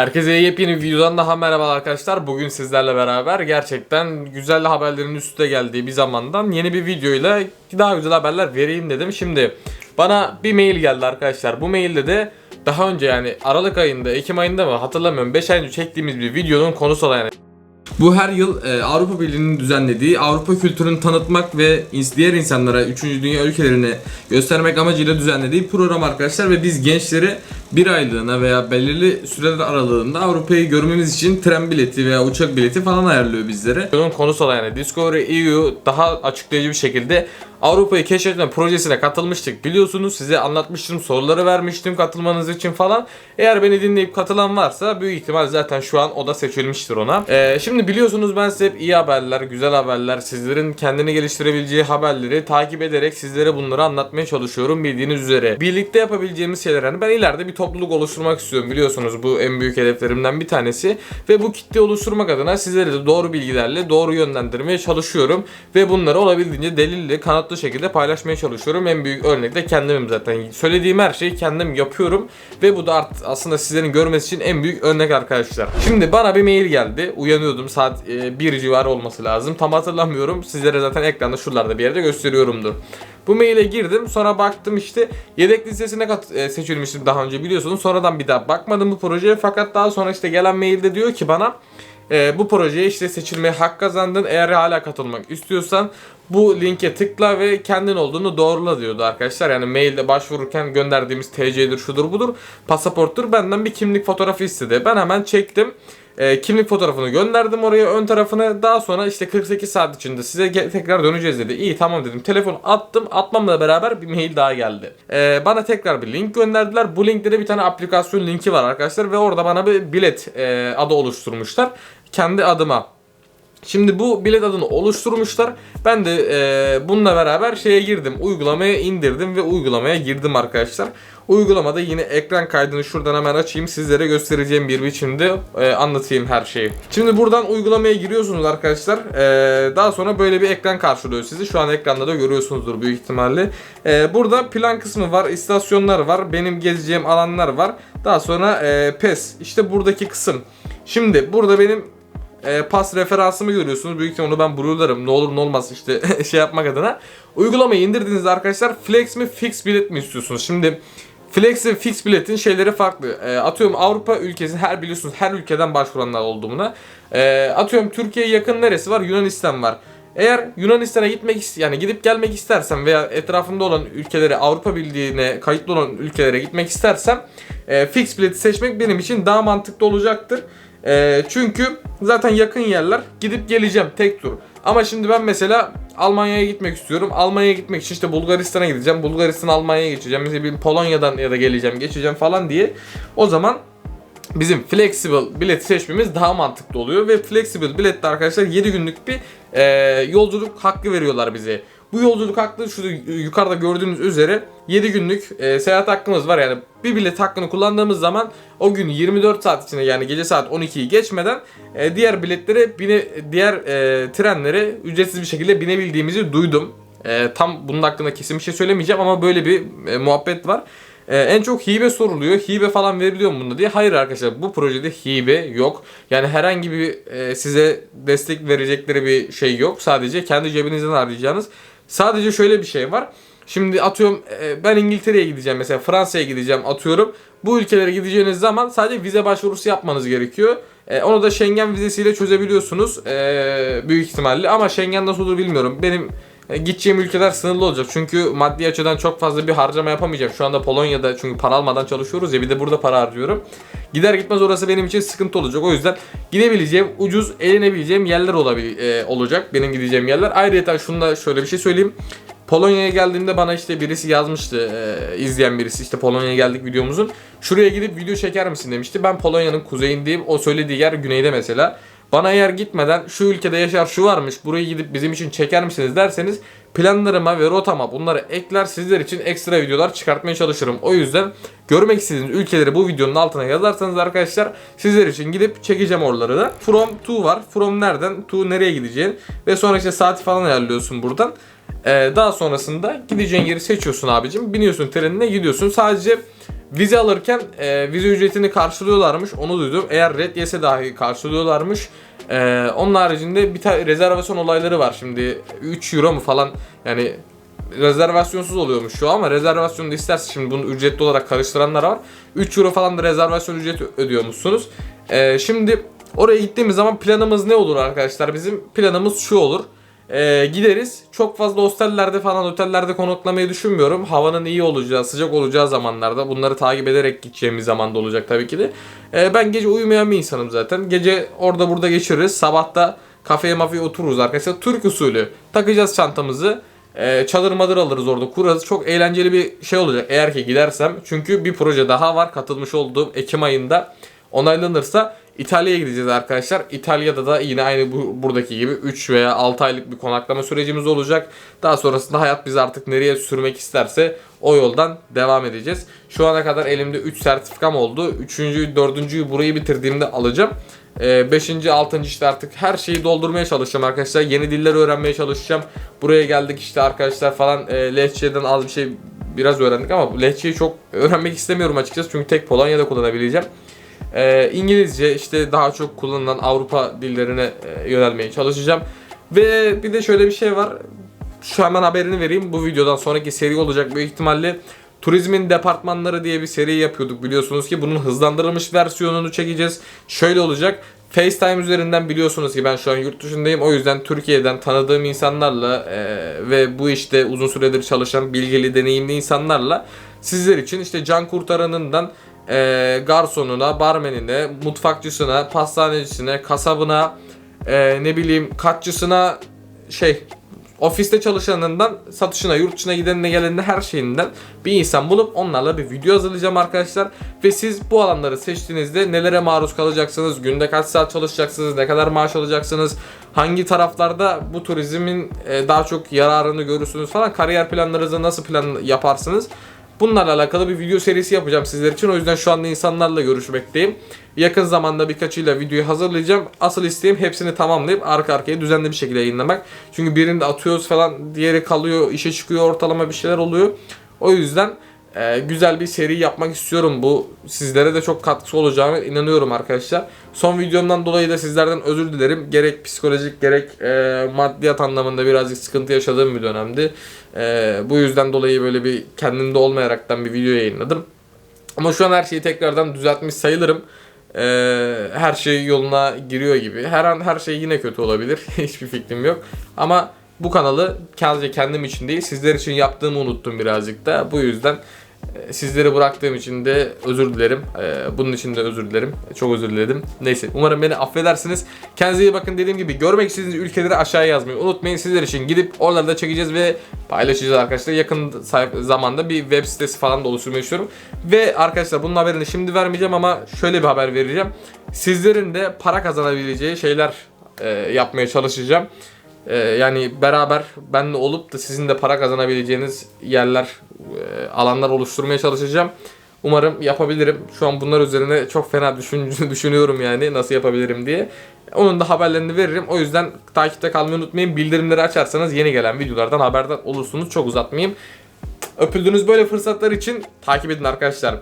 Herkese yepyeni bir videodan daha merhaba arkadaşlar. Bugün sizlerle beraber gerçekten güzel haberlerin üstüne geldiği bir zamandan yeni bir videoyla daha güzel haberler vereyim dedim. Şimdi bana bir mail geldi arkadaşlar. Bu mailde de daha önce yani Aralık ayında, Ekim ayında mı hatırlamıyorum 5 ay önce çektiğimiz bir videonun konusu olan yani bu her yıl e, Avrupa Birliği'nin düzenlediği Avrupa kültürünü tanıtmak ve diğer insanlara 3. dünya ülkelerine göstermek amacıyla düzenlediği program arkadaşlar ve biz gençleri bir aylığına veya belirli süreler aralığında Avrupa'yı görmemiz için tren bileti veya uçak bileti falan ayarlıyor bizlere. Bunun konusu olan yani Discovery EU daha açıklayıcı bir şekilde Avrupa'yı keşfetme projesine katılmıştık. Biliyorsunuz size anlatmıştım, soruları vermiştim katılmanız için falan. Eğer beni dinleyip katılan varsa büyük ihtimal zaten şu an o da seçilmiştir ona. Ee, şimdi biliyorsunuz ben size hep iyi haberler, güzel haberler, sizlerin kendini geliştirebileceği haberleri takip ederek sizlere bunları anlatmaya çalışıyorum bildiğiniz üzere. Birlikte yapabileceğimiz şeyler hani ben ileride bir topluluk oluşturmak istiyorum biliyorsunuz bu en büyük hedeflerimden bir tanesi. Ve bu kitle oluşturmak adına sizlere de doğru bilgilerle doğru yönlendirmeye çalışıyorum. Ve bunları olabildiğince delilli, kanıtlı şekilde paylaşmaya çalışıyorum. En büyük örnek de kendimim zaten. Söylediğim her şeyi kendim yapıyorum. Ve bu da aslında sizlerin görmesi için en büyük örnek arkadaşlar. Şimdi bana bir mail geldi. Uyanıyordum saat 1 civarı olması lazım. Tam hatırlamıyorum. Sizlere zaten ekranda şuralarda bir yerde gösteriyorumdur. Bu maile girdim. Sonra baktım işte yedek listesine kat- e, seçilmiştim daha önce biliyorsunuz. Sonradan bir daha bakmadım bu projeye. Fakat daha sonra işte gelen mailde diyor ki bana e, bu projeye işte seçilmeye hak kazandın. Eğer hala katılmak istiyorsan bu linke tıkla ve kendin olduğunu doğrula diyordu arkadaşlar. Yani mailde başvururken gönderdiğimiz TC'dir şudur budur pasaporttur benden bir kimlik fotoğrafı istedi. Ben hemen çektim. E, kimlik fotoğrafını gönderdim oraya ön tarafını. Daha sonra işte 48 saat içinde size tekrar döneceğiz dedi. İyi tamam dedim. Telefonu attım. Atmamla beraber bir mail daha geldi. E, bana tekrar bir link gönderdiler. Bu linkte de bir tane aplikasyon linki var arkadaşlar. Ve orada bana bir bilet e, adı oluşturmuşlar. Kendi adıma. Şimdi bu bilet adını oluşturmuşlar. Ben de e, bununla beraber şeye girdim. Uygulamaya indirdim ve uygulamaya girdim arkadaşlar. Uygulamada yine ekran kaydını şuradan hemen açayım. Sizlere göstereceğim bir biçimde e, anlatayım her şeyi. Şimdi buradan uygulamaya giriyorsunuz arkadaşlar. E, daha sonra böyle bir ekran karşılıyor sizi. Şu an ekranda da görüyorsunuzdur büyük ihtimalle. E, burada plan kısmı var, istasyonlar var, benim gezeceğim alanlar var. Daha sonra e, PES. İşte buradaki kısım. Şimdi burada benim e, pas referansımı görüyorsunuz. Büyük ihtimalle onu ben blue'larım. Ne olur ne olmaz işte şey yapmak adına. Uygulamayı indirdiğinizde arkadaşlar flex mi fix bilet mi istiyorsunuz? Şimdi flex ve fix biletin şeyleri farklı. E, atıyorum Avrupa ülkesi her biliyorsunuz her ülkeden başvuranlar oldu buna. E, atıyorum Türkiye'ye yakın neresi var? Yunanistan var. Eğer Yunanistan'a gitmek yani gidip gelmek istersem veya etrafımda olan ülkelere Avrupa Birliği'ne kayıtlı olan ülkelere gitmek istersem e, fix bileti seçmek benim için daha mantıklı olacaktır. E, çünkü zaten yakın yerler gidip geleceğim tek tur. Ama şimdi ben mesela Almanya'ya gitmek istiyorum. Almanya'ya gitmek için işte Bulgaristan'a gideceğim. Bulgaristan Almanya'ya geçeceğim. Mesela bir Polonya'dan ya da geleceğim, geçeceğim falan diye. O zaman bizim flexible bilet seçmemiz daha mantıklı oluyor ve flexible bilette arkadaşlar 7 günlük bir e, yolculuk hakkı veriyorlar bize. Bu yolculuk hakkı şu yukarıda gördüğünüz üzere 7 günlük e, seyahat hakkımız var yani bir bilet hakkını kullandığımız zaman o gün 24 saat içinde yani gece saat 12'yi geçmeden e, diğer biletlere bine diğer e, trenlere ücretsiz bir şekilde binebildiğimizi duydum. E, tam bunun hakkında kesin bir şey söylemeyeceğim ama böyle bir e, muhabbet var. Ee, en çok hibe soruluyor. Hibe falan veriliyor mu bunda diye. Hayır arkadaşlar bu projede hibe yok. Yani herhangi bir e, size destek verecekleri bir şey yok. Sadece kendi cebinizden harcayacağınız. Sadece şöyle bir şey var. Şimdi atıyorum e, ben İngiltere'ye gideceğim mesela Fransa'ya gideceğim atıyorum. Bu ülkelere gideceğiniz zaman sadece vize başvurusu yapmanız gerekiyor. E, onu da Schengen vizesiyle çözebiliyorsunuz e, büyük ihtimalle. Ama Schengen nasıl olur bilmiyorum. Benim gideceğim ülkeler sınırlı olacak. Çünkü maddi açıdan çok fazla bir harcama yapamayacağım. Şu anda Polonya'da çünkü para almadan çalışıyoruz ya bir de burada para harcıyorum. Gider gitmez orası benim için sıkıntı olacak. O yüzden gidebileceğim, ucuz eğlenebileceğim yerler olabil e, olacak benim gideceğim yerler. Ayrıca şunu da şöyle bir şey söyleyeyim. Polonya'ya geldiğimde bana işte birisi yazmıştı e, izleyen birisi işte Polonya'ya geldik videomuzun. Şuraya gidip video çeker misin demişti. Ben Polonya'nın kuzeyindeyim. O söylediği yer güneyde mesela. Bana eğer gitmeden şu ülkede yaşar şu varmış burayı gidip bizim için çeker misiniz derseniz planlarıma ve rotama bunları ekler sizler için ekstra videolar çıkartmaya çalışırım. O yüzden görmek istediğiniz ülkeleri bu videonun altına yazarsanız arkadaşlar sizler için gidip çekeceğim oraları da. From to var. From nereden? To nereye gideceğin. Ve sonra işte saati falan ayarlıyorsun buradan. Ee, daha sonrasında gideceğin yeri seçiyorsun abicim. Biniyorsun trenine gidiyorsun. Sadece Vize alırken e, vize ücretini karşılıyorlarmış. Onu duydum. Eğer red yese dahi karşılıyorlarmış. E, onun haricinde bir tane rezervasyon olayları var. Şimdi 3 euro mu falan yani rezervasyonsuz oluyormuş şu ama rezervasyonu da isterse şimdi bunu ücretli olarak karıştıranlar var. 3 euro falan da rezervasyon ücreti ödüyormuşsunuz. Ee, şimdi oraya gittiğimiz zaman planımız ne olur arkadaşlar? Bizim planımız şu olur. Ee, gideriz. Çok fazla hostellerde falan otellerde konaklamayı düşünmüyorum. Havanın iyi olacağı, sıcak olacağı zamanlarda bunları takip ederek gideceğimiz zamanda olacak tabii ki de. Ee, ben gece uyumayan bir insanım zaten. Gece orada burada geçiririz. Sabahta kafeye mafya otururuz arkadaşlar. Türk usulü takacağız çantamızı. Ee, çadır madır alırız orada kurarız. Çok eğlenceli bir şey olacak eğer ki gidersem. Çünkü bir proje daha var katılmış olduğum Ekim ayında onaylanırsa İtalya'ya gideceğiz arkadaşlar. İtalya'da da yine aynı bu, buradaki gibi 3 veya 6 aylık bir konaklama sürecimiz olacak. Daha sonrasında hayat bizi artık nereye sürmek isterse o yoldan devam edeceğiz. Şu ana kadar elimde 3 sertifikam oldu. 3. 4. burayı bitirdiğimde alacağım. 5. 6. işte artık her şeyi doldurmaya çalışacağım arkadaşlar. Yeni diller öğrenmeye çalışacağım. Buraya geldik işte arkadaşlar falan e, Lehçe'den az bir şey biraz öğrendik ama Lehçeyi çok öğrenmek istemiyorum açıkçası. Çünkü tek Polonya'da kullanabileceğim. E, İngilizce işte daha çok kullanılan Avrupa dillerine e, yönelmeye çalışacağım. Ve bir de şöyle bir şey var. Şu hemen haberini vereyim. Bu videodan sonraki seri olacak büyük ihtimalle. Turizmin departmanları diye bir seri yapıyorduk biliyorsunuz ki bunun hızlandırılmış versiyonunu çekeceğiz. Şöyle olacak. FaceTime üzerinden biliyorsunuz ki ben şu an yurt dışındayım. O yüzden Türkiye'den tanıdığım insanlarla e, ve bu işte uzun süredir çalışan bilgili, deneyimli insanlarla sizler için işte can kurtaranından e, garsonuna, barmenine, mutfakçısına, pastanecisine, kasabına, e, ne bileyim katçısına şey ofiste çalışanından satışına, yurt dışına gidenine gelenine her şeyinden bir insan bulup onlarla bir video hazırlayacağım arkadaşlar. Ve siz bu alanları seçtiğinizde nelere maruz kalacaksınız, günde kaç saat çalışacaksınız, ne kadar maaş alacaksınız, hangi taraflarda bu turizmin e, daha çok yararını görürsünüz falan, kariyer planlarınızı nasıl plan yaparsınız. Bunlarla alakalı bir video serisi yapacağım sizler için. O yüzden şu anda insanlarla görüşmekteyim. Yakın zamanda birkaçıyla videoyu hazırlayacağım. Asıl isteğim hepsini tamamlayıp arka arkaya düzenli bir şekilde yayınlamak. Çünkü birinde atıyoruz falan, diğeri kalıyor, işe çıkıyor, ortalama bir şeyler oluyor. O yüzden e, güzel bir seri yapmak istiyorum. Bu sizlere de çok katkısı olacağına inanıyorum arkadaşlar. Son videomdan dolayı da sizlerden özür dilerim. Gerek psikolojik gerek e, maddiyat anlamında birazcık sıkıntı yaşadığım bir dönemdi. E, bu yüzden dolayı böyle bir kendimde olmayaraktan bir video yayınladım. Ama şu an her şeyi tekrardan düzeltmiş sayılırım. E, her şey yoluna giriyor gibi. Her an her şey yine kötü olabilir. Hiçbir fikrim yok. Ama bu kanalı sadece kendim için değil sizler için yaptığımı unuttum birazcık da. Bu yüzden e, sizleri bıraktığım için de özür dilerim. E, Bunun için de özür dilerim. Çok özür diledim. Neyse umarım beni affedersiniz. Kendinize iyi bakın dediğim gibi görmek istediğiniz ülkeleri aşağıya yazmayı unutmayın. Sizler için gidip oraları da çekeceğiz ve paylaşacağız arkadaşlar. Yakın zamanda bir web sitesi falan da oluşturmayı istiyorum. Ve arkadaşlar bunun haberini şimdi vermeyeceğim ama şöyle bir haber vereceğim. Sizlerin de para kazanabileceği şeyler e, yapmaya çalışacağım. Ee, yani beraber benle olup da sizin de para kazanabileceğiniz yerler, e, alanlar oluşturmaya çalışacağım. Umarım yapabilirim. Şu an bunlar üzerine çok fena düşün, düşünüyorum yani nasıl yapabilirim diye. Onun da haberlerini veririm. O yüzden takipte kalmayı unutmayın. Bildirimleri açarsanız yeni gelen videolardan haberdar olursunuz. Çok uzatmayayım. Öpüldüğünüz böyle fırsatlar için takip edin arkadaşlar.